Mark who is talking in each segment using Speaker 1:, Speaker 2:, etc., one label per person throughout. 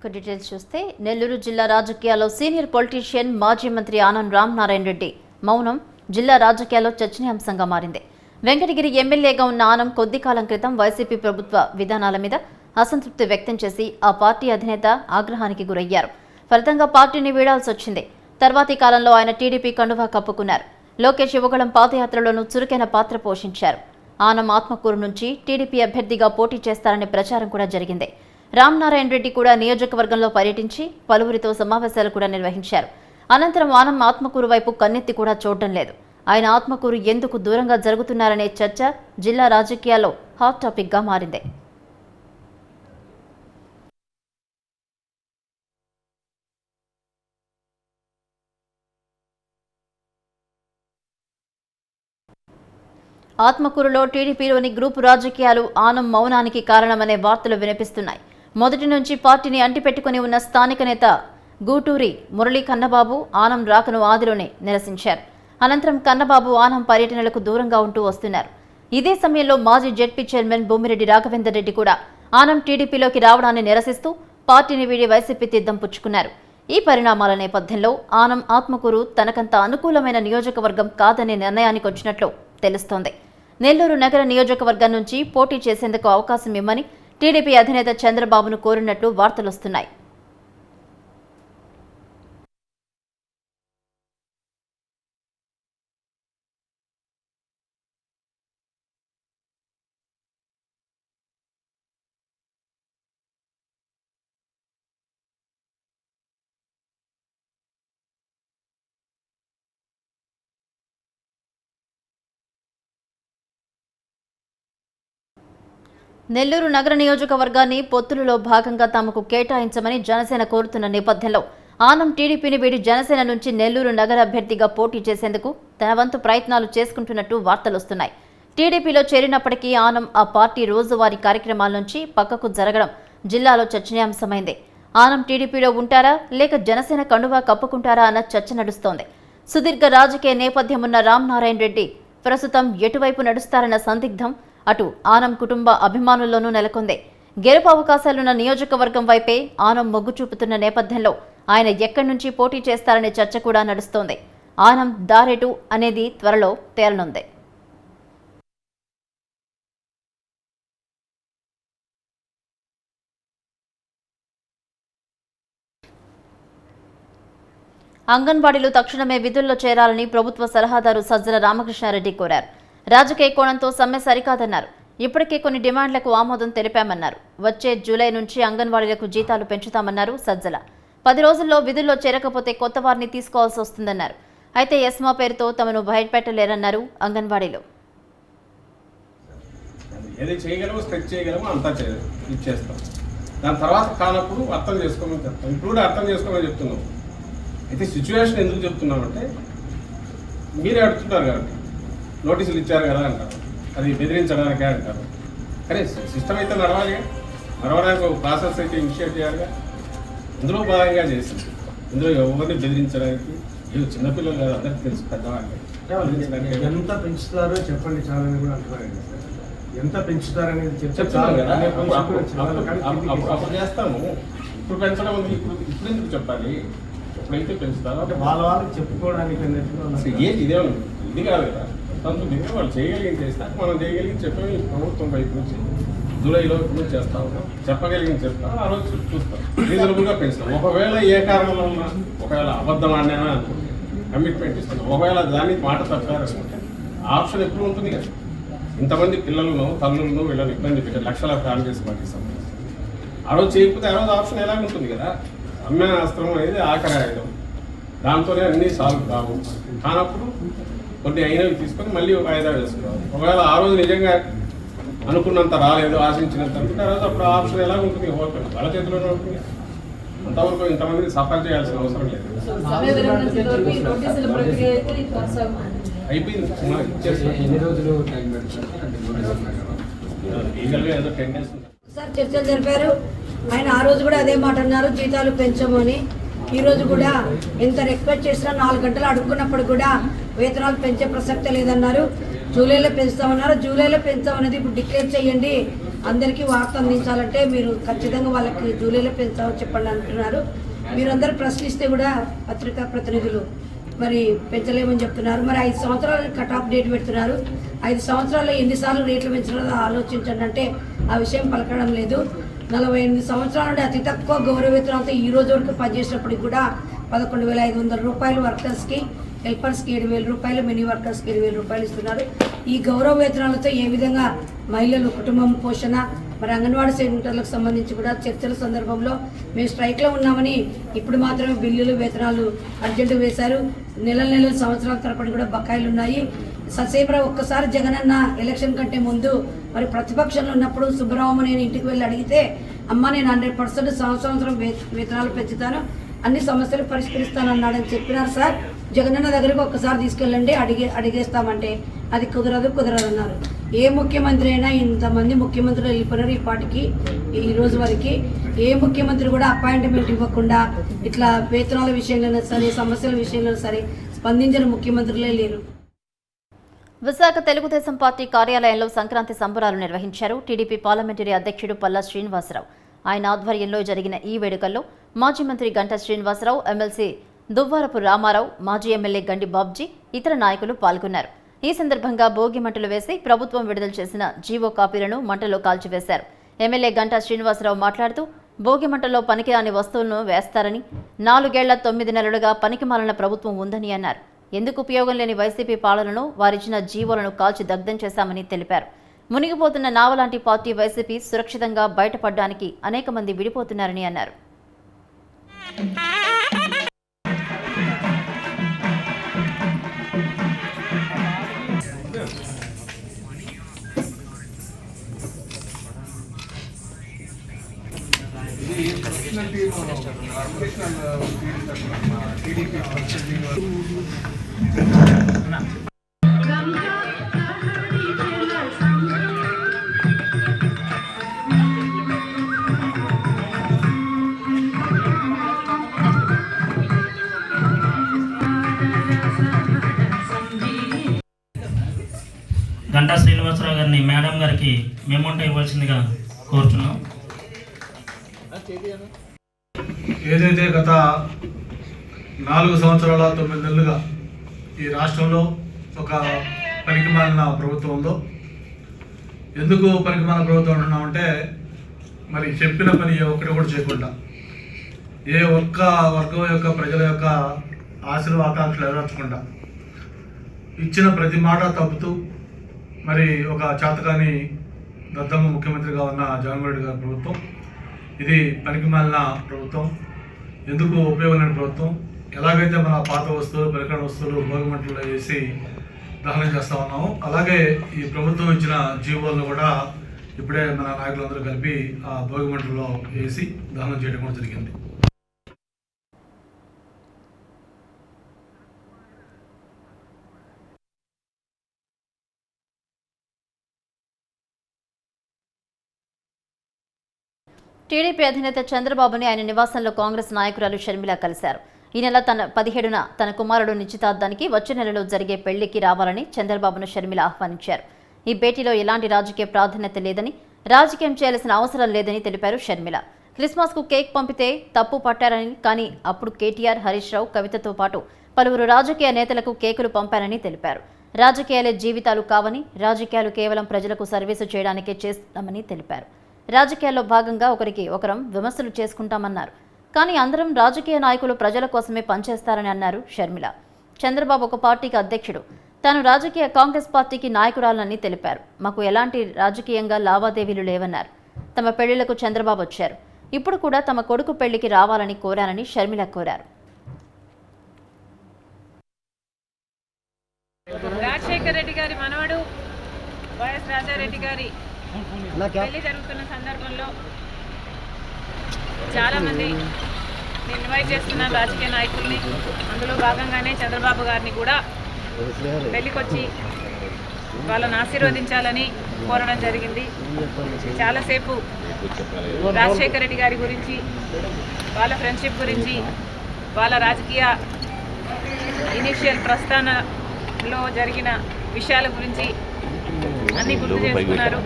Speaker 1: ఇక డీటెయిల్స్ చూస్తే నెల్లూరు జిల్లా రాజకీయాల్లో సీనియర్ పొలిటీషియన్ మాజీ మంత్రి ఆనంద్ రామ్ నారాయణ రెడ్డి మౌనం జిల్లా రాజకీయాల్లో చర్చనీయాంశంగా మారింది. వెంకటగిరి ఎమ్మెల్యేగా ఉన్న ఆనం కొద్ది కాలం క్రితం వైసీపీ ప్రభుత్వ విధానాల మీద అసంతృప్తి వ్యక్తం చేసి ఆ పార్టీ అధినేత ఆగ్రహానికి గురయ్యారు. ఫలితంగా పార్టీని వీడాల్సి వచ్చింది. తర్వాతి కాలంలో ఆయన టీడీపీ కండువా కప్పుకున్నారు. లోకేష్ యువగళం పాదయాత్రలోనూ చురుకైన పాత్ర పోషించారు. ఆనం ఆత్మకూరు నుంచి టీడీపీ అభ్యర్థిగా పోటీ చేస్తారనే ప్రచారం కూడా జరిగింది. రామనారాయణ రెడ్డి కూడా నియోజకవర్గంలో పర్యటించి పలువురితో సమావేశాలు కూడా నిర్వహించారు. అనంతరం ఆనం ఆత్మకూరు వైపు కన్నెత్తి కూడా చూడడం లేదు. ఆయన ఆత్మకూరు ఎందుకు దూరంగా జరుగుతున్నారనే చర్చ జిల్లా రాజకీయాల్లో హాట్ టాపిక్గా మారింది. ఆత్మకూరులో టీడీపీలోని గ్రూపు రాజకీయాలు ఆనం మౌనానికి కారణమనే వార్తలు వినిపిస్తున్నాయి. మొదటి నుంచి పార్టీని అంటిపెట్టుకుని ఉన్న స్థానిక నేత గూటూరి మురళీ కన్నబాబు ఆనం రాకను ఆదిలోనే నిరసించారు. అనంతరం కన్నబాబు ఆనం పర్యటనలకు దూరంగా ఉంటూ వస్తున్నారు. ఇదే సమయంలో మాజీ జెడ్పీ చైర్మన్ బొమ్మిరెడ్డి రాఘవేందర్ రెడ్డి కూడా ఆనం టీడీపీలోకి రావడాన్ని నిరసిస్తూ పార్టీని వీడి వైసీపీ తీర్థం పుచ్చుకున్నారు. ఈ పరిణామాల నేపథ్యంలో ఆనం ఆత్మకూరు తనకంత అనుకూలమైన నియోజకవర్గం కాదనే నిర్ణయానికి వచ్చినట్లు తెలుస్తోంది. నెల్లూరు నగర నియోజకవర్గం నుంచి పోటీ చేసేందుకు అవకాశం ఇమ్మని టీడీపీ అధినేత చంద్రబాబును కోరినట్లు వార్తలొస్తున్నాయి. నెల్లూరు నగర నియోజకవర్గాన్ని పొత్తులలో భాగంగా తమకు కేటాయించమని జనసేన కోరుతున్న నేపథ్యంలో ఆనం టీడీపీని వీడి జనసేన నుంచి నెల్లూరు నగర అభ్యర్థిగా పోటీ చేసేందుకు తన వంతు ప్రయత్నాలు చేసుకుంటున్నట్టు వార్తలొస్తున్నాయి టీడీపీలో చేరినప్పటికీ ఆనం ఆ పార్టీ రోజువారీ కార్యక్రమాల నుంచి పక్కకు జరగడం జిల్లాలో చర్చనీయాంశమైంది. ఆనం టీడీపీలో ఉంటారా? లేక జనసేన కండువా కప్పుకుంటారా అన్న చర్చ నడుస్తోంది. సుదీర్ఘ రాజకీయ నేపథ్యం ఉన్న రామనారాయణ రెడ్డి ప్రస్తుతం ఎటువైపు నడుస్తారన్న సందిగ్ధం అటు ఆనం కుటుంబ అభిమానుల్లోనూ నెలకొంది. గెలుపు అవకాశాలున్న నియోజకవర్గం వైపే ఆనం మొగ్గు చూపుతున్న నేపథ్యంలో ఆయన ఎక్కడి నుంచి పోటీ చేస్తారనే చర్చ కూడా నడుస్తోంది. ఆనం దారెటు అనేది త్వరలో తేలనుంది. అంగన్వాడీలు తక్షణమే విధుల్లో చేరాలని ప్రభుత్వ సలహాదారు సజ్జల రామకృష్ణారెడ్డి కోరారు. రాజకీయ కోణంతో సమ్మె సరికాదన్నారు. ఇప్పటికే కొన్ని డిమాండ్లకు ఆమోదం తెలిపామన్నారు. వచ్చే జూలై నుంచి అంగన్వాడీలకు జీతాలు పెంచుతామన్నారు సజ్జల. పది రోజుల్లో విధుల్లో చేరకపోతే కొత్త వారిని తీసుకోవాల్సి వస్తుందన్నారు. అయితే ఎస్మా పేరుతో తమను బయటపెట్టలేరన్నారు అంగన్వాడీలో.
Speaker 2: ఏది చేయగలమో స్ట్రెచ్ చేయగలమో అంతా చే ఇచ్చేస్తాం. దాని తర్వాత కానప్పుడు అర్థం చేసుకోమని చెప్తాం. ఇప్పుడు కూడా అర్థం చేసుకోమని చెప్తున్నాం. అయితే సిచ్యువేషన్ ఎందుకు చెప్తున్నామంటే మీరే అడుగుతున్నారు కాబట్టి. నోటీసులు ఇచ్చారు కదా అంటారు. అది బెదిరించడానికే అంటారు. కానీ సిస్టమ్ అయితే నడవాలి. నడవడానికి ఒక ప్రాసెస్ అయితే ఇనిషియేట్ చేయాలిగా. ఇందులో భాగంగా చేసింది. ఇందులో ఎవరిని బెదిరించడానికి? ఇది చిన్నపిల్లలు కాదు అందరికీ తెలుసు పెద్దవాళ్ళకి బెదిరించడానికి?
Speaker 3: ఎంత పెంచుతారో చెప్పండి చాలా కూడా అంటున్నారండి. ఎంత పెంచుతారనేది చెప్తే
Speaker 2: చెప్తున్నాను
Speaker 3: చాలు
Speaker 2: కదా. అప్పుడు- చేస్తాము. ఇప్పుడు పెంచడం ఉంది. ఇప్పుడు ఇప్పుడు ఎందుకు చెప్పాలి? ఎప్పుడైతే పెంచుతారో
Speaker 3: అంటే వాళ్ళ వాళ్ళకి చెప్పుకోవడానికి అన్నట్టుగా
Speaker 2: అసలు
Speaker 3: ఉన్నారు.
Speaker 2: ఏ ఇదే ఉంది. ఇది కాదు కదా. తను వాళ్ళు చేయగలిగింది చేస్తారు. మనం చేయగలిగింది చెప్పే ప్రభుత్వం వైపు నుంచి జూలైలో ఇప్పుడు చేస్తా ఉన్నాం. చెప్పగలిగింది చెప్తాం ఆ రోజు చూస్తాం. రీజనబుల్గా పెంచుతాం. ఒకవేళ ఏ కారణంలో ఉన్నా ఒకవేళ అబద్ధం ఆడినా కమిట్మెంట్ ఇస్తున్నాం. ఒకవేళ దానికి మాట తప్పారనుకుంటే ఆప్షన్ ఎప్పుడు ఉంటుంది కదా. ఇంతమంది పిల్లలను తల్లులను వీళ్ళని ఇబ్బంది పెట్టారు లక్షల ఫ్యామిలీస్ మనకి సంబంధించి ఆ రోజు చేయకపోతే ఆ రోజు ఆప్షన్ ఎలా ఉంటుంది కదా? అమ్మే అస్త్రం అనేది ఆఖరి ఆయుధం. దాంతోనే అన్నీ సాల్వ్ కావు. కానప్పుడు కొన్ని అయినవి తీసుకొని మళ్ళీ ఒక వాయిదా వేసుకోవాలి ఒకవేళ ఆ రోజు నిజంగా అనుకున్నంత రాలేదు ఆశించినంత అనుకుంటే ఆ రోజు అప్పుడు ఆప్షన్ ఎలా ఉంటుంది? ఓపెన్ వాళ్ళ చేతిలోనే ఉంటుంది. అంతవరకు ఇంతమందిని సఫర్ చేయాల్సిన అవసరం లేదు. అయిపోయింది. లీగల్గా ఏదో టెన్ డేస్
Speaker 4: సార్ చర్చలు జరిపారు. ఆయన ఆ రోజు కూడా అదే మాట అన్నారు. జీతాలు పెంచమని. ఈరోజు కూడా ఎంత రిక్వెస్ట్ చేసినా నాలుగు గంటలు అడుక్కున్నప్పుడు కూడా వేతనాలు పెంచే ప్రసక్తే లేదన్నారు. జూలైలో పెంచుతామన్నారు. జూలైలో పెంచామనేది ఇప్పుడు డిక్లేర్ చేయండి. అందరికీ వార్త అందించాలంటే మీరు ఖచ్చితంగా వాళ్ళకి జూలైలో పెంచామని చెప్పండి అంటున్నారు. మీరందరూ ప్రశ్నిస్తే కూడా పత్రికా ప్రతినిధులు మరి పెంచలేమని చెప్తున్నారు. మరి ఐదు సంవత్సరాలు కట్ ఆఫ్ డేట్ పెడుతున్నారు. ఐదు సంవత్సరాల్లో ఎన్నిసార్లు రేట్లు పెంచడం ఆలోచించండి అంటే ఆ విషయం పలకడం లేదు. నలభై ఎనిమిది సంవత్సరాల నుండి అతి తక్కువ గౌరవ ఈ రోజు వరకు పనిచేసినప్పటికి కూడా పదకొండు వేల ఐదు వందల రూపాయలు వర్కర్స్కి హెల్పర్స్కి ఏడు వేల రూపాయలు మినీ వర్కర్స్కి ఏడు వేల రూపాయలు ఇస్తున్నారు. ఈ గౌరవ వేతనాలతో ఏ విధంగా మహిళలు కుటుంబం పోషణ మరి అంగన్వాడీ సెంటర్లకు సంబంధించి కూడా చర్చల సందర్భంలో మేము స్ట్రైక్లో ఉన్నామని ఇప్పుడు మాత్రమే బిల్లులు వేతనాలు అర్జెంటు వేశారు. నెల నెలల సంవత్సరాల తరపున కూడా బకాయిలు ఉన్నాయి ససేమరా ఒక్కసారి జగనన్న ఎలక్షన్ కంటే ముందు మరి ప్రతిపక్షంలో ఉన్నప్పుడు సుబ్బరామ నేను ఇంటికి వెళ్ళి అడిగితే అమ్మ నేను హండ్రెడ్ పర్సెంట్ సంవత్సరం వే- వేతనాలు పెంచుతాను అన్ని సమస్యలు పరిష్కరిస్తాను అన్నాడని చెప్పినారు సార్. జగనన్న దగ్గరికి ఒక్కసారి తీసుకెళ్ళండి అడిగే అడిగేస్తామంటే అది కుదరదు కుదరదు అన్నారు ఏ ముఖ్యమంత్రి అయినా ఇంతమంది ముఖ్యమంత్రులు వెళ్ళిపోయినారు ఈ పాటికి ఈ రోజు వరకు ఏ ముఖ్యమంత్రి కూడా అపాయింట్మెంట్ ఇవ్వకుండా ఇట్లా వేతనాల విషయంలోనే సరే సమస్యల విషయంలో సరే స్పందించిన ముఖ్యమంత్రులే లేరు.
Speaker 1: విశాఖ తెలుగుదేశం పార్టీ కార్యాలయంలో సంక్రాంతి సంబరాలు నిర్వహించారు. టీడీపీ పార్లమెంటరీ అధ్యక్షుడు పల్లా శ్రీనివాసరావు. ఆయన ఆధ్వర్యంలో జరిగిన ఈ వేడుకల్లో మాజీ మంత్రి గంటా శ్రీనివాసరావు ఎమ్మెల్సీ దువ్వారపు రామారావు మాజీ ఎమ్మెల్యే గండి బాబ్జీ ఇతర నాయకులు పాల్గొన్నారు. ఈ సందర్భంగా భోగి మంటలు వేసి ప్రభుత్వం విడుదల చేసిన జీవో కాపీలను మంటలో కాల్చివేశారు. ఎమ్మెల్యే గంటా శ్రీనివాసరావు మాట్లాడుతూ భోగి మంటలో పనికిరాని వస్తువులను వేస్తారని నాలుగేళ్ళ తొమ్మిది నెలలుగా పనికిమాలిన ప్రభుత్వం ఉందని అన్నారు. ఎందుకు ఉపయోగం లేని వైసీపీ పాలనను వారిచ్చిన జీవోలను కాల్చి దగ్ధం చేశామని తెలిపారు. మునిగిపోతున్న నావలాంటి పార్టీ వైసీపీ సురక్షితంగా బయటపడడానికి అనేక మంది విడిపోతున్నారని అన్నారు.
Speaker 5: గంటా శ్రీనివాసరావు గారిని మేడం గారికి మెమోంటో ఇవ్వాల్సిందిగా కోరుచున్నాం
Speaker 6: ఏదైతే గత నాలుగు సంవత్సరాల తొమ్మిది నెలలుగా ఈ రాష్ట్రంలో ఒక పనికిమాలిన ప్రభుత్వం ఉందో ఎందుకు పనికిమాలిన ప్రభుత్వం అంటున్నామంటే మరి చెప్పిన పని ఏ ఒక్కటి కూడా చేయకుండా ఏ ఒక్క వర్గం యొక్క ప్రజల యొక్క ఆశలు ఆకాంక్షలు నెరవేర్చకుండా ఇచ్చిన ప్రతి మాట తప్పుతూ మరి ఒక చేతకాని దద్దమ్మ ముఖ్యమంత్రిగా ఉన్న జగన్మోహన్ రెడ్డి గారి ప్రభుత్వం ఇది పనికిమాలిన ప్రభుత్వం. ఎందుకు ఉపయోగం లేని ప్రభుత్వం? ఎలాగైతే మన పాత వస్తువులు పరికర వస్తువులు భోగిమంటలు వేసి దహనం చేస్తా ఉన్నామో అలాగే ఈ ప్రభుత్వం ఇచ్చిన జీవోలను కూడా ఇప్పుడే మన నాయకులందరూ కలిపి ఆ భోగిమంటల్లో వేసి దహనం చేయడం కూడా జరిగింది.
Speaker 1: టీడీపీ అధినేత చంద్రబాబుని ఆయన నివాసంలో కాంగ్రెస్ నాయకురాలు షర్మిల కలిశారు. ఈ నెల తన పదిహేడున తన కుమారుడు నిశ్చితార్థానికి వచ్చే నెలలో జరిగే పెళ్ళికి రావాలని చంద్రబాబును షర్మిల ఆహ్వానించారు. ఈ భేటీలో ఎలాంటి రాజకీయ ప్రాధాన్యత లేదని రాజకీయం చేయాల్సిన అవసరం లేదని తెలిపారు షర్మిల. క్రిస్మస్కు కేక్ పంపితే తప్పు పట్టారని కానీ అప్పుడు కేటీఆర్ హరీష్ రావు కవితతో పాటు పలువురు రాజకీయ నేతలకు కేకులు పంపారని తెలిపారు. రాజకీయాలే జీవితాలు కావని రాజకీయాలు కేవలం ప్రజలకు సర్వీసు చేయడానికే చేస్తామని తెలిపారు. రాజకీయాల్లో భాగంగా ఒకరికి ఒకరం విమర్శలు చేసుకుంటామన్నారు. కానీ అందరం రాజకీయ నాయకులు ప్రజల కోసమే పనిచేస్తారని అన్నారు షర్మిల. చంద్రబాబు ఒక పార్టీకి అధ్యక్షుడు. తాను రాజకీయ కాంగ్రెస్ పార్టీకి నాయకురాలని తెలిపారు. మాకు ఎలాంటి రాజకీయంగా లావాదేవీలు లేవన్నారు. తమ పెళ్ళిళ్ళకు చంద్రబాబు వచ్చారు. ఇప్పుడు కూడా తమ కొడుకు పెళ్ళికి రావాలని కోరానని షర్మిల కోరారు.
Speaker 7: రాజశేఖర రెడ్డి గారి మనవడు వైఎస్ రాజారెడ్డి గారి పెళ్ళి జరుగుతున్న సందర్భంలో చాలా మంది ఇన్వైట్ చేస్తున్న రాజకీయ నాయకుల్ని అందులో భాగంగానే చంద్రబాబు గారిని కూడా పెళ్ళికొచ్చి వాళ్ళని ఆశీర్వదించాలని కోరడం జరిగింది. చాలాసేపు రాజశేఖర రెడ్డి గారి గురించి వాళ్ళ ఫ్రెండ్షిప్ గురించి వాళ్ళ రాజకీయ ఇనిషియల్ ప్రస్థానంలో జరిగిన విషయాల గురించి అన్నీ గుర్తు చేసుకున్నారు.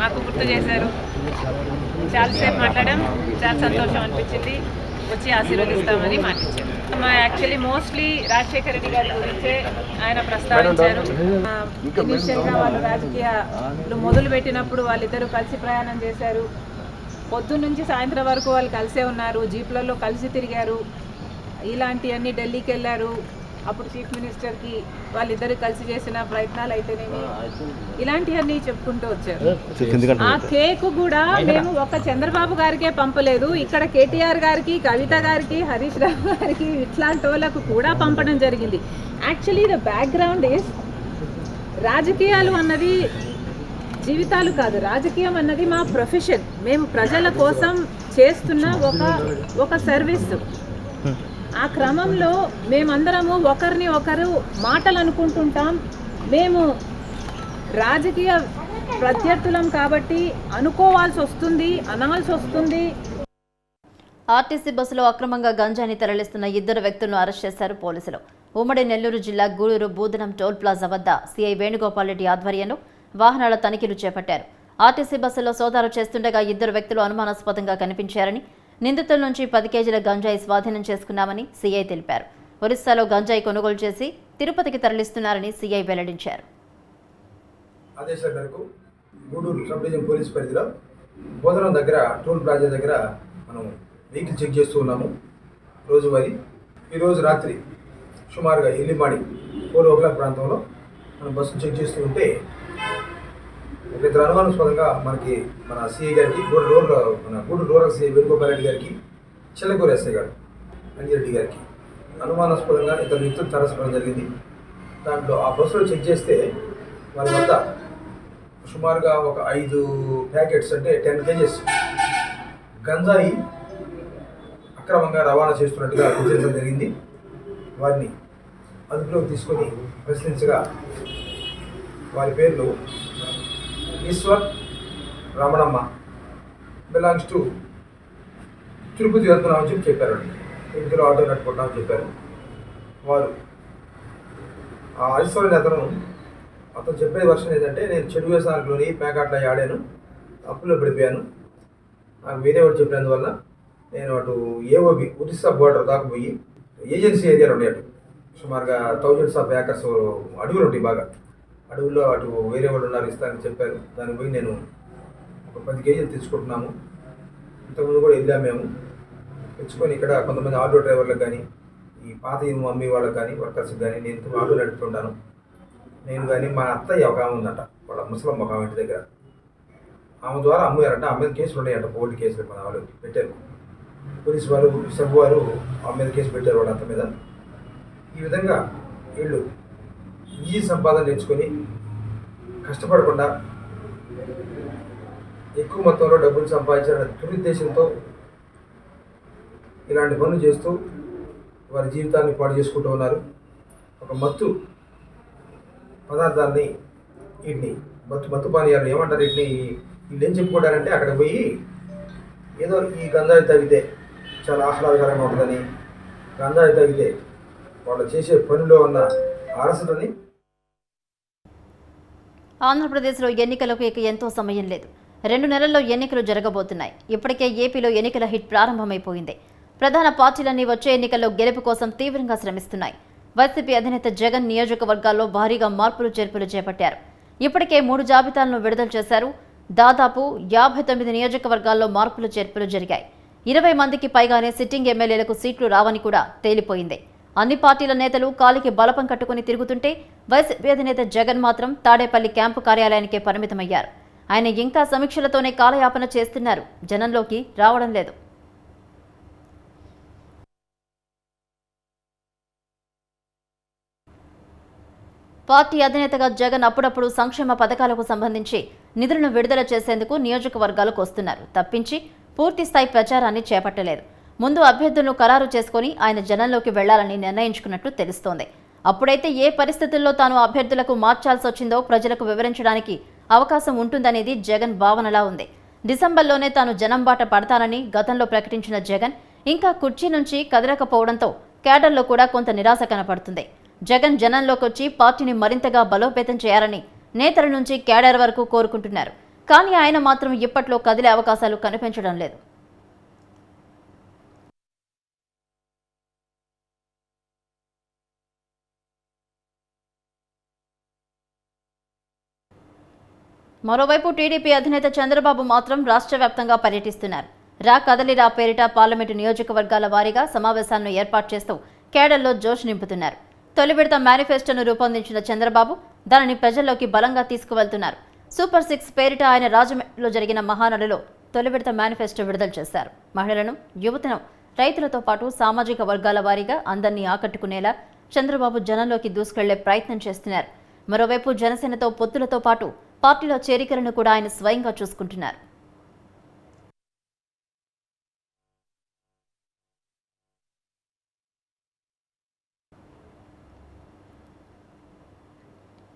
Speaker 7: మాకు గుర్తు చేశారు. చాలాసేపు మాట్లాడాం. చాలా సంతోషం అనిపించింది. వచ్చి ఆశీర్వదిస్తామని మాటిచ్చారు మా యాక్చువల్లీ మోస్ట్లీ రాజశేఖర రెడ్డి గారి గురించే ఆయన ప్రస్తావించారు. ఇనిషియల్గా వాళ్ళు రాజకీయాలు మొదలు పెట్టినప్పుడు వాళ్ళిద్దరూ కలిసి ప్రయాణం చేశారు. పొద్దున్న నుంచి సాయంత్రం వరకు వాళ్ళు కలిసే ఉన్నారు. జీప్లలో కలిసి తిరిగారు. ఇలాంటివన్నీ ఢిల్లీకి వెళ్ళారు. అప్పుడు చీఫ్ మినిస్టర్కి వాళ్ళిద్దరు కలిసి చేసిన ప్రయత్నాలు అయితేనేమి ఇలాంటివన్నీ చెప్పుకుంటూ వచ్చారు. ఆ కేక్ కూడా మేము ఒక చంద్రబాబు గారికే పంపలేదు ఇక్కడ కేటీఆర్ గారికి కవిత గారికి హరీష్ రావు గారికి ఇట్లాంటి వాళ్ళకు కూడా పంపడం జరిగింది. యాక్చువల్లీ ద బ్యాక్గ్రౌండ్ ఈస్ రాజకీయాలు అన్నది జీవితాలు కాదు రాజకీయం అన్నది మా ప్రొఫెషన్ మేము ప్రజల కోసం చేస్తున్న ఒక ఒక సర్వీస్ ఆ క్రమంలో మేమందరము ఒకరిని ఒకరు మాటలు అనుకుంటుంటాం మేము రాజకీయ ప్రత్యర్థులం కాబట్టి అనుకోవాల్సి వస్తుంది అనాల్సి వస్తుంది.
Speaker 1: ఆర్టీసీ బస్సులో అక్రమంగా గంజాని తరలిస్తున్న ఇద్దరు వ్యక్తులను అరెస్ట్ చేశారు పోలీసులు. ఉమ్మడి నెల్లూరు జిల్లా గూడూరు బూదనం టోల్ ప్లాజా వద్ద సీఐ వేణుగోపాల్ రెడ్డి ఆధ్వర్యంలో వాహనాల తనిఖీలు చేపట్టారు. ఆర్టీసీ బస్సులో సోదాలు చేస్తుండగా ఇద్దరు వ్యక్తులు అనుమానాస్పదంగా కనిపించారని నిందితుల నుంచి పది కేజీల గంజాయి స్వాధీనం చేసుకున్నామని సీఐ తెలిపారు. ఒరిస్సాలో గంజాయి కొనుగోలు చేసి తిరుపతికి తరలిస్తున్నారని సీఐ వెల్లడించారు.
Speaker 8: ఆదేశాల మేరకు గూడూరు సబ్ డివిజన్ పోలీస్ పరిధిలో బోధనం దగ్గర టోల్ ప్లాజా దగ్గర మనం వెహికల్ చెక్ చేస్తూ ఉన్నాము. రోజువారీ ఈరోజు రాత్రి సుమారుగా ఎల్లిమాడి ఫోర్ ఓ క్లాక్ ప్రాంతంలో మనం బస్సు చెక్ చేస్తూ ఉంటే ఇతర ఇద్దరు అనుమానాస్పదంగా మనకి మన సిఐ గారికి గూడూరు రూరల్ మన గూడూరు రూరల్ సిఐ వేణుగోపాల్ రెడ్డి గారికి చిల్లకూరు ఎస్ఐ గారు అంజిరెడ్డి గారికి అనుమానాస్పదంగా ఇద్దరు వ్యక్తులు తరలించడం జరిగింది. దాంట్లో ఆ బస్సులో చెక్ చేస్తే వారి వద్ద సుమారుగా ఒక ఐదు ప్యాకెట్స్ అంటే టెన్ కేజెస్ గంజాయి అక్రమంగా రవాణా చేస్తున్నట్టుగా గుర్తించడం జరిగింది. వారిని అదుపులోకి తీసుకొని ప్రశ్నించగా వారి పేర్లు ఈశ్వర్ రమణమ్మ బిలాంగ్స్ టు తిరుపతి వెళ్తున్నామని చెప్పి చెప్పారు ఇందులో ఆటో నట్టుకుంటామని చెప్పారు. వారు ఆ ఐశ్వర్య అతను అతను చెప్పే వర్షన్ ఏంటంటే నేను చెడు వ్యవసాయంలోని పేకాట్లో ఆడాను అప్పులో పడిపోయాను. నాకు వేరే వాడు చెప్పినందువల్ల నేను అటు ఏఓబి ఒరిస్సా బోర్డర్ దాకా పోయి ఏజెన్సీ ఏరియాలో ఉన్నాయి అటు. సుమారుగా థౌజండ్స్ ఆఫ్ ఏకర్స్ అడుగులు ఉంటాయి బాగా. అడవుల్లో అటు వేరే వాళ్ళు ఉన్నారు ఇస్తానని చెప్పారు. దానికి పోయి నేను ఒక పది కేజీలు తెచ్చుకుంటున్నాము. ఇంతకుముందు కూడా వెళ్ళాము మేము. తెచ్చుకొని ఇక్కడ కొంతమంది ఆటో డ్రైవర్లకు కానీ ఈ పాత ఇనుము అమ్మే వాళ్ళకి కానీ వర్కర్స్కి కానీ నేను ఇంతకు ఆటో నడుపుతుంటాను. నేను కానీ మా అత్తయ్య ఒక ఆమె ఉందంట వాళ్ళ ముసలమ్మ ఒక ఆమె ఇంటి దగ్గర. ఆమె ద్వారా అమ్మారంట ఆమె మీద కేసులు ఉన్నాయంట పోటీ కేసులు మన వాళ్ళు పెట్టారు. పోలీసు వాళ్ళు సబ్ వారు ఆమె మీద కేసు పెట్టారు వాళ్ళ అత్త మీద. ఈ విధంగా వీళ్ళు ఈ సంపాదన నేర్చుకొని కష్టపడకుండా ఎక్కువ మొత్తంలో డబ్బులు సంపాదించాలనే దురుద్దేశంతో ఇలాంటి పనులు చేస్తూ వారి జీవితాన్ని పాడు చేసుకుంటూ ఉన్నారు. ఒక మత్తు పదార్థాన్ని వీటిని మత్తు మత్తు పానీయాలు ఏమంటారు వీటిని? వీళ్ళు ఏం చెప్పుకుంటారంటే అక్కడ పోయి ఏదో ఈ గంధాయి తగ్గితే చాలా ఆహ్లాదకరంగా ఉంటుందని గంధాయి తగ్గితే వాళ్ళు చేసే పనిలో ఉన్న అరసటని
Speaker 1: ఆంధ్రప్రదేశ్లో ఎన్నికలకు ఇక ఎంతో సమయం లేదు. రెండు నెలల్లో ఎన్నికలు జరగబోతున్నాయి. ఇప్పటికే ఏపీలో ఎన్నికల హిట్ ప్రారంభమైపోయింది. ప్రధాన పార్టీలన్నీ వచ్చే ఎన్నికల్లో గెలుపు కోసం తీవ్రంగా శ్రమిస్తున్నాయి. వైసీపీ అధినేత జగన్ నియోజకవర్గాల్లో భారీగా మార్పులు చేర్పులు చేపట్టారు. ఇప్పటికే మూడు జాబితాలను విడుదల చేశారు. దాదాపు యాభై తొమ్మిది నియోజకవర్గాల్లో మార్పులు చేర్పులు జరిగాయి. ఇరవై మందికి పైగానే సిట్టింగ్ ఎమ్మెల్యేలకు సీట్లు రావని కూడా తేలిపోయింది. అన్ని పార్టీల నేతలు కాలికి బలపం కట్టుకుని తిరుగుతుంటే వైసీపీ అధినేత జగన్ మాత్రం తాడేపల్లి క్యాంపు కార్యాలయానికే పరిమితమయ్యారు. ఆయన ఇంకా సమీక్షలతోనే కాలయాపన చేస్తున్నారు. జనంలోకి రావడం లేదు. పార్టీ అధినేతగా జగన్ అప్పుడప్పుడు సంక్షేమ పథకాలకు సంబంధించి నిధులను విడుదల చేసేందుకు నియోజకవర్గాలకు వస్తున్నారు తప్పించి పూర్తి స్థాయి ప్రచారాన్ని చేపట్టలేదు. ముందు అభ్యర్థులను ఖరారు చేసుకుని ఆయన జనంలోకి వెళ్ళాలని నిర్ణయించుకున్నట్లు తెలుస్తోంది. అప్పుడైతే ఏ పరిస్థితుల్లో తాను అభ్యర్థులకు మార్చాల్సి వచ్చిందో ప్రజలకు వివరించడానికి అవకాశం ఉంటుందనేది జగన్ భావనలా ఉంది. డిసెంబర్లోనే తాను జనం బాట పడతానని గతంలో ప్రకటించిన జగన్ ఇంకా కుర్చీ నుంచి కదలకపోవడంతో కేడర్లో కూడా కొంత నిరాశ కనపడుతుంది. జగన్ జనంలోకి వచ్చి పార్టీని మరింతగా బలోపేతం చేయాలని నేతల నుంచి కేడర్ వరకు కోరుకుంటున్నారు. కానీ ఆయన మాత్రం ఇప్పట్లో కదిలే అవకాశాలు కనిపించడం లేదు. మరోవైపు టీడీపీ అధినేత చంద్రబాబు మాత్రం రాష్ట్ర వ్యాప్తంగా పర్యటిస్తున్నారు. రా కదలిరా పేరిట పార్లమెంటు నియోజకవర్గాల వారీగా సమావేశాలను ఏర్పాటు చేస్తూ కేడర్లో జోష్ నింపుతున్నారు. తొలి విడత మేనిఫెస్టోను రూపొందించిన చంద్రబాబు దానిని ప్రజల్లోకి బలంగా తీసుకువెళ్తున్నారు. సూపర్ సిక్స్ పేరిట ఆయన రాజమండ్రిలో జరిగిన మహానడులో తొలి విడత మేనిఫెస్టో విడుదల చేశారు. మహిళలను యువతను రైతులతో పాటు సామాజిక వర్గాల వారీగా అందరినీ ఆకట్టుకునేలా చంద్రబాబు జనంలోకి దూసుకెళ్ళే ప్రయత్నం చేస్తున్నారు. మరోవైపు జనసేనతో పొత్తులతో పాటు పార్టీలో చేరికలను కూడా ఆయన స్వయంగా చూసుకుంటున్నారు.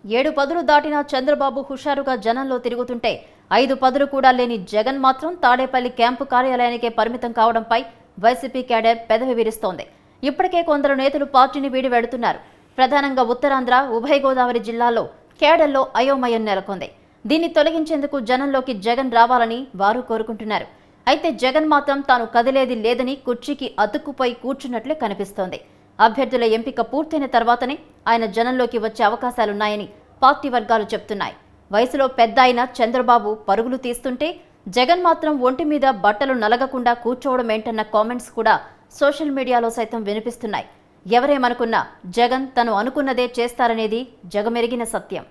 Speaker 1: ఏడు పదులు దాటిన చంద్రబాబు హుషారుగా జనంలో తిరుగుతుంటే ఐదు పదులు కూడా లేని జగన్ మాత్రం తాడేపల్లి క్యాంపు కార్యాలయానికే పరిమితం కావడంపై వైసీపీ క్యాడర్ పెదవి విరుస్తోంది. ఇప్పటికే కొందరు నేతలు పార్టీని వీడి వెడుతున్నారు. ప్రధానంగా ఉత్తరాంధ్ర ఉభయ గోదావరి జిల్లాల్లో కేడల్లో అయోమయం నెలకొంది. దీన్ని తొలగించేందుకు జనంలోకి జగన్ రావాలని వారు కోరుకుంటున్నారు. అయితే జగన్ మాత్రం తాను కదిలేది లేదని కుర్చీకి అతుక్కుపోయి కూర్చున్నట్లే కనిపిస్తోంది. అభ్యర్థుల ఎంపిక పూర్తయిన తర్వాతనే ఆయన జనంలోకి వచ్చే అవకాశాలున్నాయని పార్టీ వర్గాలు చెప్తున్నాయి. వయసులో పెద్ద అయిన చంద్రబాబు పరుగులు తీస్తుంటే జగన్ మాత్రం ఒంటి మీద బట్టలు నలగకుండా కూర్చోవడం ఏంటన్న కామెంట్స్ కూడా సోషల్ మీడియాలో సైతం వినిపిస్తున్నాయి. ఎవరేమనుకున్నా జగన్ తను అనుకున్నదే చేస్తారనేది జగమెరిగిన సత్యం.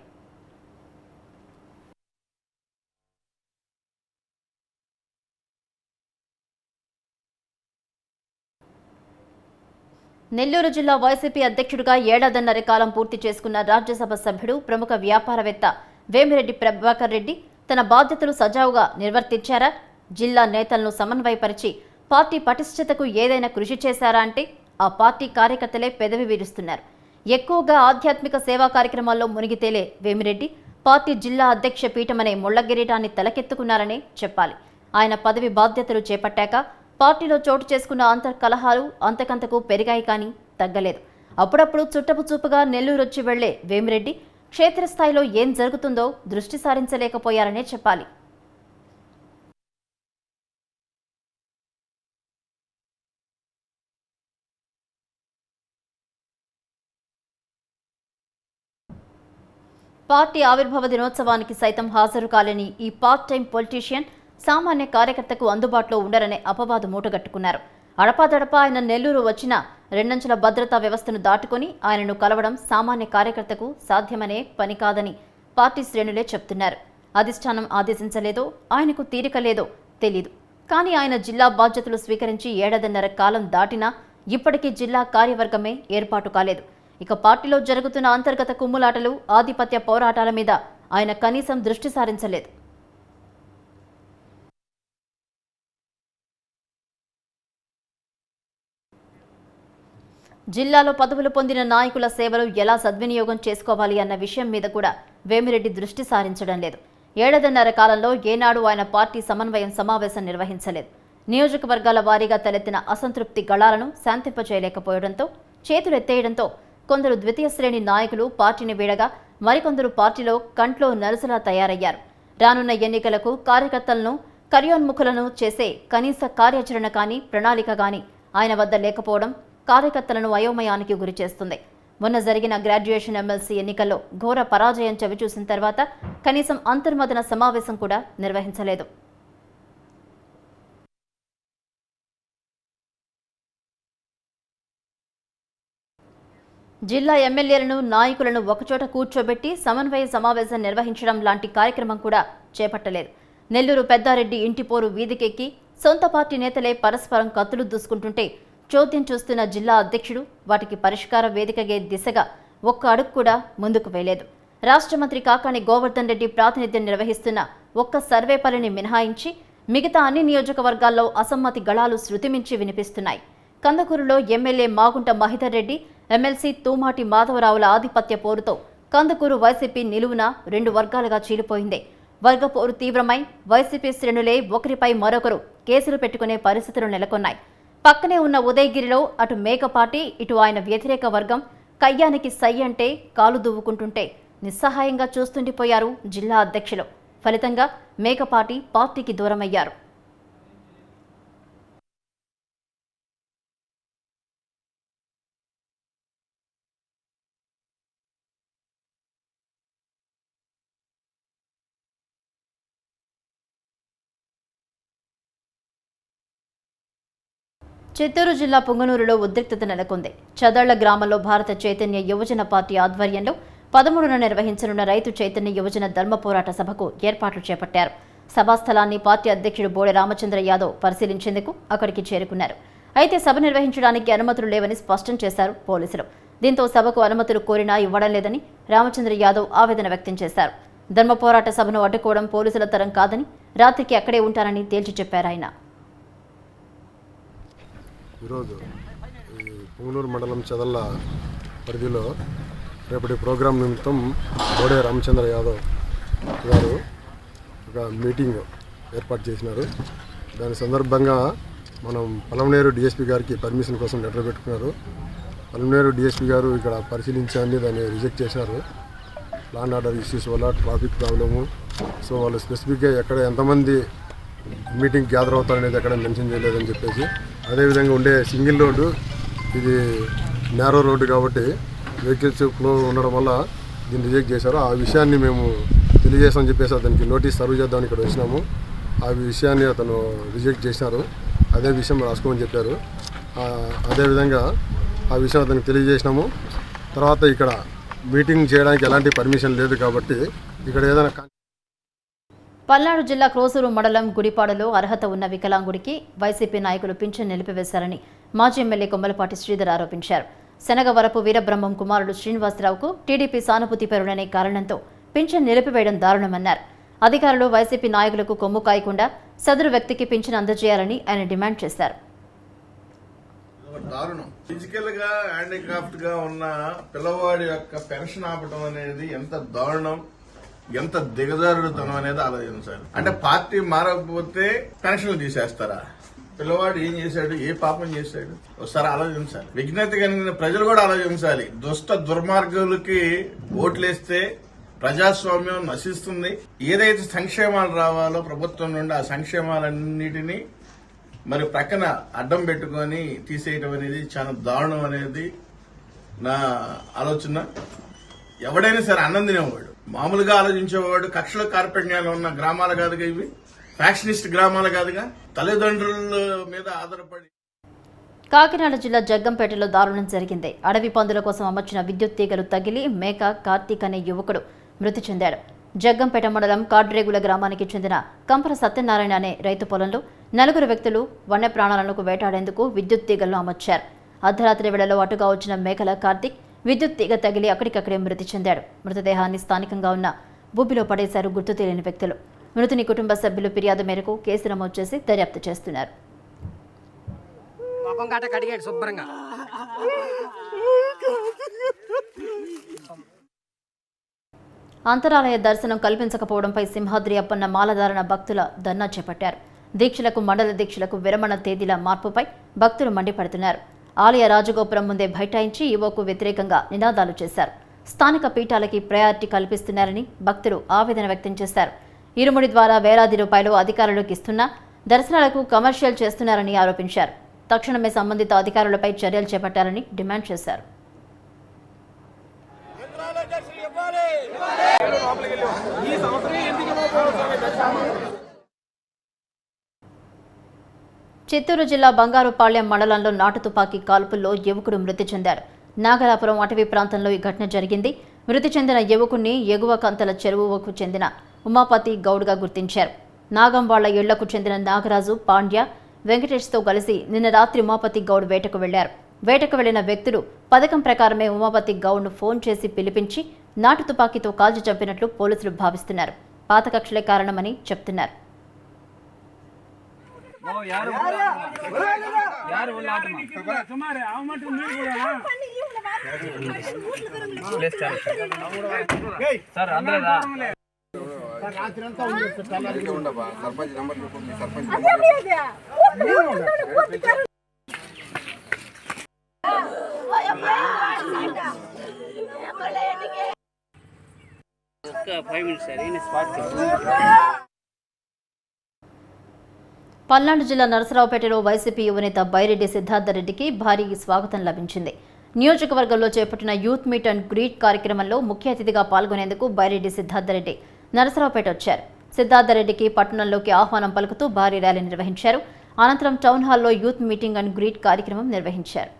Speaker 1: నెల్లూరు జిల్లా వైసీపీ అధ్యక్షుడిగా ఏడాదిన్నర కాలం పూర్తి చేసుకున్న రాజ్యసభ సభ్యుడు ప్రముఖ వ్యాపారవేత్త వేమిరెడ్డి ప్రభాకర్ రెడ్డి తన బాధ్యతలు సజావుగా నిర్వర్తించారా? జిల్లా నేతలను సమన్వయపరిచి పార్టీ పటిష్టతకు ఏదైనా కృషి చేశారా అంటే ఆ పార్టీ కార్యకర్తలే పెదవి విరుస్తున్నారు. ఎక్కువగా ఆధ్యాత్మిక సేవా కార్యక్రమాల్లో మునిగితేలే వేమిరెడ్డి పార్టీ జిల్లా అధ్యక్ష పీఠమనే ముళ్ళగిరీటాన్ని తలకెత్తుకున్నారనే చెప్పాలి. ఆయన పదవి బాధ్యతలు చేపట్టాక పార్టీలో చోటు చేసుకున్న అంతర్కలహాలు అంతకంతకు పెరిగాయి కానీ తగ్గలేదు. అప్పుడప్పుడు చుట్టపు చూపుగా నెల్లూరొచ్చి వెళ్ళే వేమిరెడ్డి క్షేత్రస్థాయిలో ఏం జరుగుతుందో దృష్టి సారించలేకపోయారనే చెప్పాలి. పార్టీ ఆవిర్భావ దినోత్సవానికి సైతం హాజరు కాలేని ఈ పార్ట్ టైం పొలిటీషియన్ సామాన్య కార్యకర్తకు అందుబాటులో ఉండరనే అపవాదు మూటగట్టుకున్నారు. అడపాదడపా ఆయన నెల్లూరు వచ్చిన రెండంచెల భద్రతా వ్యవస్థను దాటుకొని ఆయనను కలవడం సామాన్య కార్యకర్తకు సాధ్యమనే పని కాదని పార్టీ శ్రేణులే చెప్తున్నారు. అధిష్టానం ఆదేశించలేదో ఆయనకు తీరిక లేదో తెలీదు. కానీ ఆయన జిల్లా బాధ్యతలు స్వీకరించి ఏడాదిన్నర కాలం దాటినా ఇప్పటికీ జిల్లా కార్యవర్గమే ఏర్పాటు కాలేదు. ఇక పార్టీలో జరుగుతున్న అంతర్గత కుమ్ములాటలు ఆధిపత్య పోరాటాల మీద ఆయన కనీసం దృష్టి సారించలేదు. జిల్లాలో పదవులు పొందిన నాయకుల సేవలు ఎలా సద్వినియోగం చేసుకోవాలి అన్న విషయం మీద కూడా వేమిరెడ్డి దృష్టి సారించడం లేదు. ఏడాదిన్నర కాలంలో ఏనాడు ఆయన పార్టీ సమన్వయం సమావేశం నిర్వహించలేదు. నియోజకవర్గాల వారీగా తలెత్తిన అసంతృప్తి గళాలను శాంతింపచేయలేకపోవడంతో చేతులెత్తేయడంతో కొందరు ద్వితీయ శ్రేణి నాయకులు పార్టీని వీడగా మరికొందరు పార్టీలో కంట్లో నరుసలా తయారయ్యారు. రానున్న ఎన్నికలకు కార్యకర్తలను కర్యోన్ముఖులను చేసే కనీస కార్యాచరణ కానీ ప్రణాళిక కానీ ఆయన వద్ద లేకపోవడం కార్యకర్తలను అయోమయానికి గురిచేస్తుంది మొన్న జరిగిన గ్రాడ్యుయేషన్ ఎమ్మెల్సీ ఎన్నికల్లో ఘోర పరాజయం చవిచూసిన తర్వాత కనీసం అంతర్మదన సమావేశం కూడా నిర్వహించలేదు. జిల్లా ఎమ్మెల్యేలను నాయకులను ఒకచోట కూర్చోబెట్టి సమన్వయ సమావేశం నిర్వహించడం లాంటి కార్యక్రమం కూడా చేపట్టలేదు. నెల్లూరు పెద్దారెడ్డి ఇంటిపోరు వీధికెక్కి సొంత పార్టీ నేతలే పరస్పరం కత్తులు దూసుకుంటుంటే చోద్యం చూస్తున్న జిల్లా అధ్యక్షుడు వాటికి పరిష్కార వేదికగే దిశగా ఒక్క అడుగు కూడా ముందుకు వేయలేదు. రాష్ట్ర మంత్రి కాకాని గోవర్ధన్ రెడ్డి ప్రాతినిధ్యం నిర్వహిస్తున్న ఒక్క సర్వేపల్లిని మినహాయించి మిగతా అన్ని నియోజకవర్గాల్లో అసమ్మతి గళాలు శృతిమించి వినిపిస్తున్నాయి. కందకూరులో ఎమ్మెల్యే మాగుంట మహిధర్ రెడ్డి ఎమ్మెల్సీ తూమాటి మాధవరావుల ఆధిపత్య పోరుతో కందుకూరు వైసీపీ నిలువున రెండు వర్గాలుగా చీలిపోయింది. వర్గ పోరు తీవ్రమై వైసీపీ శ్రేణులే ఒకరిపై మరొకరు కేసులు పెట్టుకునే పరిస్థితులు నెలకొన్నాయి. పక్కనే ఉన్న ఉదయగిరిలో అటు మేకపాటి ఇటు ఆయన వ్యతిరేక వర్గం కయ్యానికి సై అంటే కాలు దువ్వుకుంటుంటే నిస్సహాయంగా చూస్తుండిపోయారు జిల్లా అధ్యక్షులు. ఫలితంగా మేకపాటి పార్టీకి దూరమయ్యారు. చిత్తూరు జిల్లా పుంగనూరులో ఉద్రిక్తత నెలకొంది. చదళ్ళ గ్రామంలో భారత చైతన్య యువజన పార్టీ ఆధ్వర్యంలో పదమూడున నిర్వహించనున్న రైతు చైతన్య యువజన ధర్మ పోరాట సభకు ఏర్పాట్లు చేపట్టారు. సభాస్థలాన్ని పార్టీ అధ్యక్షుడు బోడె రామచంద్ర యాదవ్ పరిశీలించేందుకు అక్కడికి చేరుకున్నారు. అయితే సభ నిర్వహించడానికి అనుమతులు లేవని స్పష్టం చేశారు పోలీసులు. దీంతో సభకు అనుమతులు కోరినా ఇవ్వడం లేదని రామచంద్ర యాదవ్ ఆవేదన వ్యక్తం చేశారు. ధర్మ పోరాట సభను అడ్డుకోవడం పోలీసుల తరం కాదని రాత్రికి అక్కడే ఉంటానని తేల్చి చెప్పారు ఆయన.
Speaker 9: ఈరోజు ఈ పుంగనూరు మండలం చెదల్ల పరిధిలో రేపటి ప్రోగ్రాం నిమిత్తం బోడే రామచంద్ర యాదవ్ గారు ఒక మీటింగ్ ఏర్పాటు చేసినారు. దాని సందర్భంగా మనం పలమనేరు డిఎస్పీ గారికి పర్మిషన్ కోసం లెటర్ పెట్టుకున్నారు. పలమనేరు డిఎస్పీ గారు ఇక్కడ పరిశీలించాన్ని దాన్ని రిజెక్ట్ చేశారు. ప్లాన్ ఆర్డర్ ఇష్యూస్ వల్ల ట్రాఫిక్ ప్రాబ్లము సో వాళ్ళు స్పెసిఫిక్గా ఎక్కడ ఎంతమంది మీటింగ్ గ్యాదర్ అవుతారు అనేది ఎక్కడ మెన్షన్ చేయలేదని చెప్పేసి అదేవిధంగా ఉండే సింగిల్ రోడ్డు ఇది నేరో రోడ్డు కాబట్టి వెహికల్స్ ఫ్లో ఉండడం వల్ల దీన్ని రిజెక్ట్ చేశారు. ఆ విషయాన్ని మేము తెలియజేస్తామని చెప్పేసి అతనికి నోటీస్ సర్వ్ చేద్దామని ఇక్కడ వచ్చినాము. ఆ విషయాన్ని అతను రిజెక్ట్ చేసినారు అదే విషయం రాసుకోమని చెప్పారు. అదేవిధంగా ఆ విషయం అతనికి తెలియజేసినాము. తర్వాత ఇక్కడ మీటింగ్ చేయడానికి ఎలాంటి పర్మిషన్ లేదు కాబట్టి ఇక్కడ ఏదైనా
Speaker 1: పల్నాడు జిల్లా క్రోసూరు మండలం గుడిపాడలో అర్హత ఉన్న వికలాంగుడికి వైసీపీ నాయకులు పింఛన్ నిలిపివేశారని మాజీ ఎమ్మెల్యే కొమ్మలపాటి శ్రీధర్ ఆరోపించారు. శనగవరపు వీరబ్రహ్మం కుమారుడు శ్రీనివాసరావుకు టీడీపీ సానుభూతి పెరుడనే కారణంతో పింఛన్ నిలిపివేయడం దారుణమన్నారు. అధికారులు వైసీపీ నాయకులకు కొమ్ము కాయకుండా సదరు వ్యక్తికి పింఛన్ అందజేయాలని ఆయన డిమాండ్ చేశారు.
Speaker 10: దారుణం. ఫిజికల్గా హ్యాండిక్రాఫ్ట్గా ఉన్న పిల్లవాడి యొక్క పెన్షన్ ఆపటం అనేది ఎంత దారుణం. ఎంత దిగజారుడుతనం అనేది ఆలోచించాలి అంటే పార్టీ మారకపోతే పెన్షన్లు తీసేస్తారా? పిల్లవాడు ఏం చేశాడు? ఏ పాపం చేశాడు? ఒకసారి ఆలోచించాలి విజ్ఞత కలిగిన ప్రజలు కూడా ఆలోచించాలి దుష్ట దుర్మార్గులకి ఓట్లేస్తే ప్రజాస్వామ్యం నశిస్తుంది. ఏదైతే సంక్షేమాలు రావాలో ప్రభుత్వం నుండి ఆ సంక్షేమాలన్నిటినీ మరి ప్రక్కన అడ్డం పెట్టుకొని తీసేయటం అనేది చాలా దారుణం అనేది నా ఆలోచన. ఎవడైనా సరే అన్నం తినేవాడు మామూలుగా ఆలోచించేవాడు కక్షల కార్పణ్యాలు ఉన్న గ్రామాలు కాదుగా ఇవి. ఫ్యాక్షనిస్ట్ గ్రామాలు కాదుగా. తల్లిదండ్రుల మీద ఆధారపడి
Speaker 1: కాకినాడ జిల్లా జగ్గంపేటలో దారుణం జరిగింది. అడవి పందుల కోసం అమర్చిన విద్యుత్ తీగలు తగిలి మేక కార్తీక్ అనే యువకుడు మృతి చెందాడు. జగ్గంపేట మండలం కాడ్రేగుల గ్రామానికి చెందిన కంపర సత్యనారాయణ అనే రైతు పొలంలో నలుగురు వ్యక్తులు వన్యప్రాణాలకు వేటాడేందుకు విద్యుత్ తీగలను అమర్చారు. అర్ధరాత్రి వేళలో అటుగా వచ్చిన మేకల కార్తీక్ విద్యుత్ తీగ తగిలి అక్కడికక్కడే మృతి చెందాడు. మృతదేహాన్ని స్థానికంగా ఉన్న బూబిలో పడేశారు గుర్తు తెలియని వ్యక్తులు. మృతుని కుటుంబ సభ్యులు ఫిర్యాదు మేరకు కేసు నమోదు చేసి దర్యాప్తు చేస్తున్నారు.
Speaker 11: శుభ్రంగా.
Speaker 1: అంతరాలయ దర్శనం కల్పించకపోవడంపై సింహాద్రి అప్పన్న మాలధారణ భక్తుల ధర్నా చేపట్టారు. దీక్షలకు మండల దీక్షలకు విరమణ తేదీల మార్పుపై భక్తులు మండిపడుతున్నారు. ఆలయ రాజగోపురం ముందే బైఠాయించి ఈవోకు వ్యతిరేకంగా నినాదాలు చేశారు. స్థానిక పీఠాలకి ప్రయారిటీ కల్పిస్తున్నారని భక్తులు ఆవేదన వ్యక్తం చేశారు. ఇరుముడి ద్వారా వేలాది రూపాయలు అధికారులకు ఇస్తున్నా దర్శనాలకు కమర్షియల్ చేస్తున్నారని ఆరోపించారు. తక్షణమే సంబంధిత అధికారులపై చర్యలు చేపట్టాలని డిమాండ్ చేశారు. చిత్తూరు జిల్లా బంగారుపాళ్యం మండలంలో నాటు తుపాకీ కాల్పుల్లో యువకుడు మృతి చెందాడు నాగలాపురం అటవీ ప్రాంతంలో ఈ ఘటన జరిగింది. మృతి చెందిన యువకుణ్ణి ఎగువ కంతల చెరువుకు చెందిన ఉమాపతి గౌడ్గా గుర్తించారు. నాగంవాళ్ళ ఇళ్ళకు చెందిన నాగరాజు పాండ్య వెంకటేష్తో కలిసి నిన్న రాత్రి ఉమాపతి గౌడ్ వేటకు వెళ్ళారు. వేటకు వెళ్ళిన వ్యక్తులు పథకం ప్రకారమే ఉమాపతి గౌడ్ను ఫోన్ చేసి పిలిపించి నాటు తుపాకీతో కాల్చి చంపినట్లు పోలీసులు భావిస్తున్నారు. పాత కక్షలే కారణమని చెప్తున్నారు.
Speaker 11: ஓ யாரு யாரு? உள்ள ஆட்டமா சுமார் அவன் மட்டும் மீன் போடலாம் சார் அந்தடா ಸರ್ಪಂಚ್ ನಂಬರ್ ஸ்பாட்
Speaker 1: పల్నాడు జిల్లా నరసరావుపేటలో వైసీపీ యువనేత బైరెడ్డి సిద్ధార్థరెడ్డికి భారీ స్వాగతం లభించింది. నియోజకవర్గంలో చేపట్టిన యూత్ మీట్ అండ్ గ్రీట్ కార్యక్రమంలో ముఖ్య అతిథిగా పాల్గొనేందుకు బైరెడ్డి సిద్ధార్థరెడ్డి నరసరావుపేట వచ్చారు. సిద్ధార్థరెడ్డికి పట్టణంలోకి ఆహ్వానం పలుకుతూ భారీ ర్యాలీ నిర్వహించారు. అనంతరం టౌన్ హాల్లో యూత్ మీటింగ్ అండ్ గ్రీట్ కార్యక్రమం నిర్వహించారు.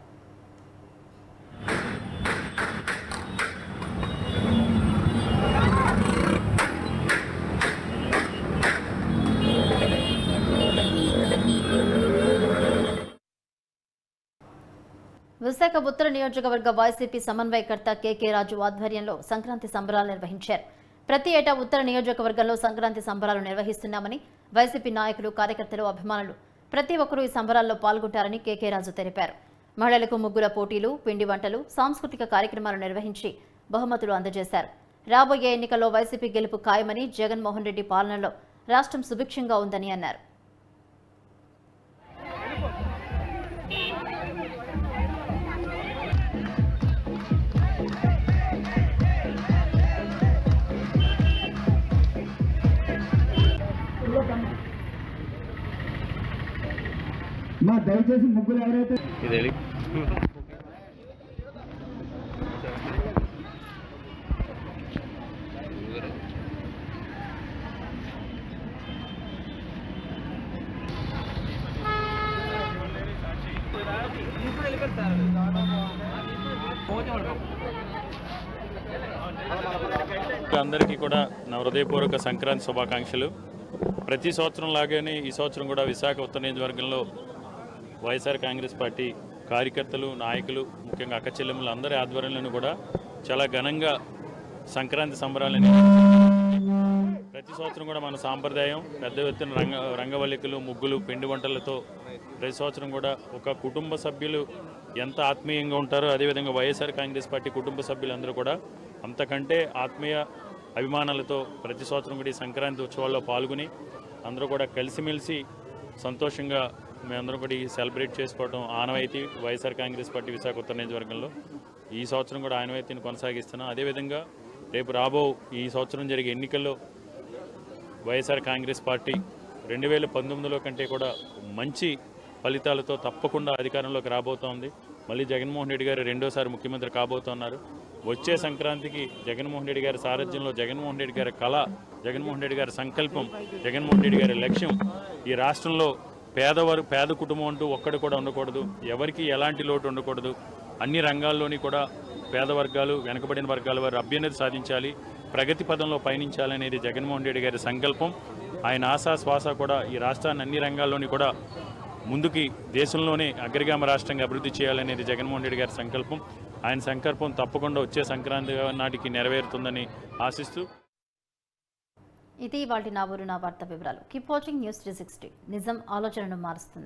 Speaker 1: విశాఖ ఉత్తర నియోజకవర్గ వైసీపీ సమన్వయకర్త కేకే రాజు ఆధ్వర్యంలో సంక్రాంతి సంబరాలు నిర్వహించారు. ప్రతి ఏటా ఉత్తర నియోజకవర్గంలో సంక్రాంతి సంబరాలు నిర్వహిస్తున్నామని వైసీపీ నాయకులు కార్యకర్తలు అభిమానులు ప్రతి ఒక్కరూ ఈ సంబరాల్లో పాల్గొంటారని కేకే రాజు తెలిపారు. మహిళలకు ముగ్గుల పోటీలు పిండి వంటలు సాంస్కృతిక కార్యక్రమాలు నిర్వహించి బహుమతులు అందజేశారు. రాబోయే ఎన్నికల్లో వైసీపీ గెలుపు ఖాయమని జగన్మోహన్ రెడ్డి పాలనలో రాష్ట్రం సుభిక్షంగా ఉందని అన్నారు.
Speaker 11: మా దయచేసి ముగ్గురు ఎవరైతే
Speaker 12: అందరికీ కూడా నా హృదయపూర్వక సంక్రాంతి శుభాకాంక్షలు. ప్రతి సంవత్సరం లాగానే ఈ సంవత్సరం కూడా విశాఖ ఉత్తర నియోజకవర్గంలో వైఎస్ఆర్ కాంగ్రెస్ పార్టీ కార్యకర్తలు నాయకులు ముఖ్యంగా అక్క చెల్లెములు అందరి ఆధ్వర్యంలోనూ కూడా చాలా ఘనంగా సంక్రాంతి సంబరాలని ప్రతి సంవత్సరం కూడా మన సాంప్రదాయం పెద్ద ఎత్తున రంగ రంగవల్లికలు ముగ్గులు పిండి వంటలతో ప్రతి సంవత్సరం కూడా ఒక కుటుంబ సభ్యులు ఎంత ఆత్మీయంగా ఉంటారో అదేవిధంగా వైఎస్ఆర్ కాంగ్రెస్ పార్టీ కుటుంబ సభ్యులందరూ కూడా అంతకంటే ఆత్మీయ అభిమానాలతో ప్రతి సంవత్సరం కూడా ఈ సంక్రాంతి ఉత్సవాల్లో పాల్గొని అందరూ కూడా కలిసిమెలిసి సంతోషంగా మేమందరం కూడా ఈ సెలబ్రేట్ చేసుకోవడం ఆనవాయితీ. వైఎస్ఆర్ కాంగ్రెస్ పార్టీ విశాఖ ఉత్తర నియోజకవర్గంలో ఈ సంవత్సరం కూడా ఆనవాయితీని కొనసాగిస్తున్నాం. అదేవిధంగా రేపు రాబో ఈ సంవత్సరం జరిగే ఎన్నికల్లో వైఎస్ఆర్ కాంగ్రెస్ పార్టీ రెండు వేల పంతొమ్మిదిలో కంటే కూడా మంచి ఫలితాలతో తప్పకుండా అధికారంలోకి రాబోతోంది. మళ్ళీ జగన్మోహన్ రెడ్డి గారు రెండోసారి ముఖ్యమంత్రి కాబోతున్నారు. వచ్చే సంక్రాంతికి జగన్మోహన్ రెడ్డి గారి సారథ్యంలో జగన్మోహన్ రెడ్డి గారి కళ జగన్మోహన్ రెడ్డి గారి సంకల్పం జగన్మోహన్ రెడ్డి గారి లక్ష్యం ఈ రాష్ట్రంలో పేదవారు పేద కుటుంబం అంటూ ఒక్కడు కూడా ఉండకూడదు. ఎవరికి ఎలాంటి లోటు ఉండకూడదు. అన్ని రంగాల్లోని కూడా పేద వర్గాలు వెనుకబడిన వర్గాల వారు అభ్యున్నతి సాధించాలి. ప్రగతి పదంలో పయనించాలనేది జగన్మోహన్ రెడ్డి గారి సంకల్పం. ఆయన ఆశా శ్వాస కూడా ఈ రాష్ట్రాన్ని అన్ని రంగాల్లోని కూడా ముందుకి దేశంలోనే అగ్రగామ రాష్ట్రంగా అభివృద్ధి చేయాలనేది జగన్మోహన్ రెడ్డి గారి సంకల్పం. ఆయన సంకల్పం తప్పకుండా వచ్చే సంక్రాంతి నాటికి నెరవేరుతుందని ఆశిస్తూ
Speaker 1: ఇది వాటి నా ఊరు నా వార్త వివరాలు. Keep watching news three sixty. నిజం ఆలోచనను మారుస్తుంది.